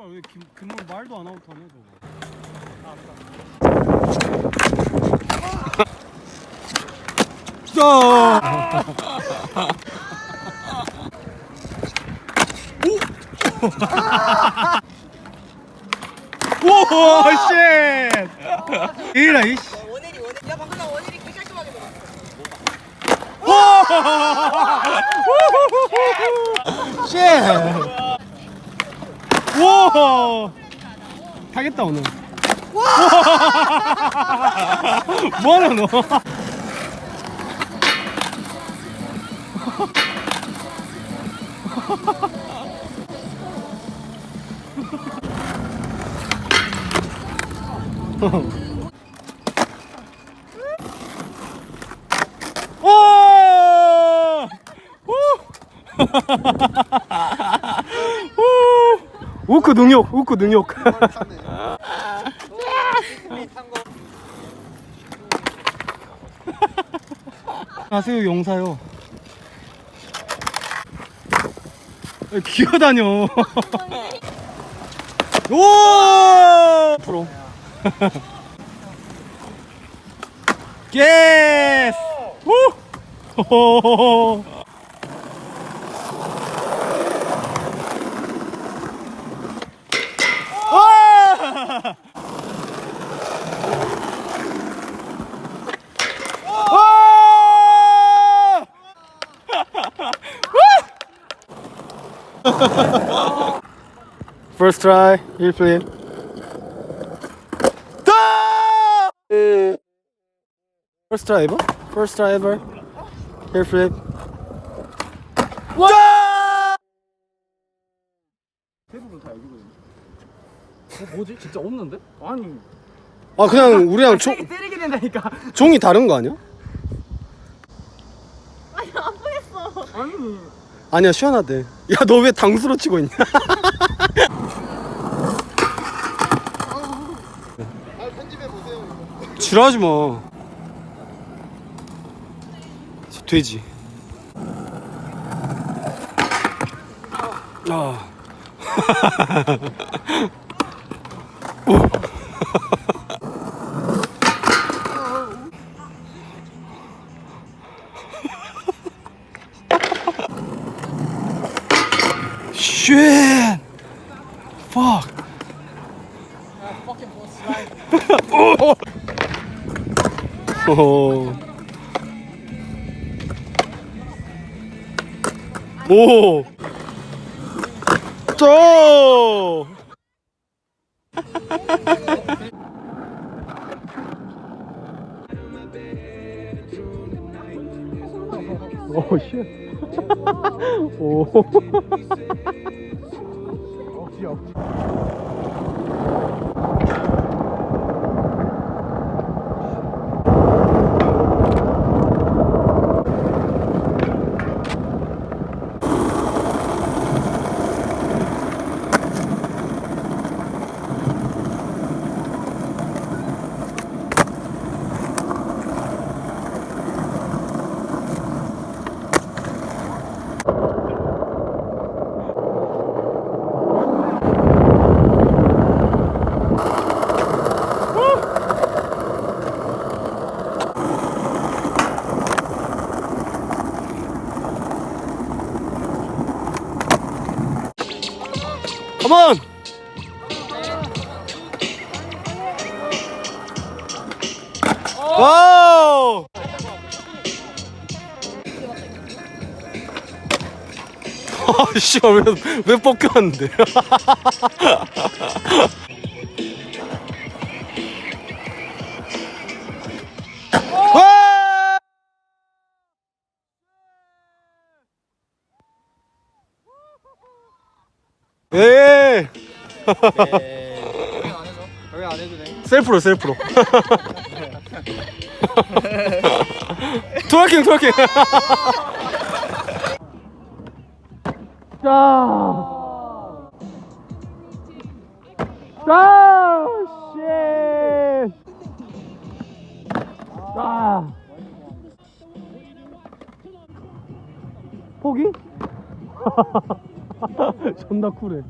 씨발 왜 김, 금물 말도 안 하고 타냐 저거! 오! 쉣! 이라 이씨 원일이 원일. 야 방금 나 원일이 개 깔끔하게 먹었어. 쉣! 와! 타겠다 오늘. 뭐하냐 너? 오! 우! 우크 능욕, 우크 능욕. 가세요 용사요. 왜 기어다녀. 오! 프로. 예스! 우! 호호호호. 와! 와! First try, heel flip. 다! First try ever? First try ever? Heel flip. 와! 대부분 다 여기거든요. 어, 뭐지? 진짜 없는데? 아니. 아 그냥 우리랑 종, 때리게 된다니까. 종이 다른 거 아니야? 아니 안 보였어. 아니. 아니야 시원하대. 야 너 왜 당수로 치고 있냐? 지랄하지 마. 돼지. 아 Shit! Fuck! 오. 오. 쪼! 오, 쉣. 오. On! 와우! 아, 씨발, 왜, 왜 뻑겨왔는데? 와! 예! 여기 안 해도 돼. 셀프로 셀프로 트월킹 트월킹 자. 자, 쉣. 자. 포기? 존나 쿨해.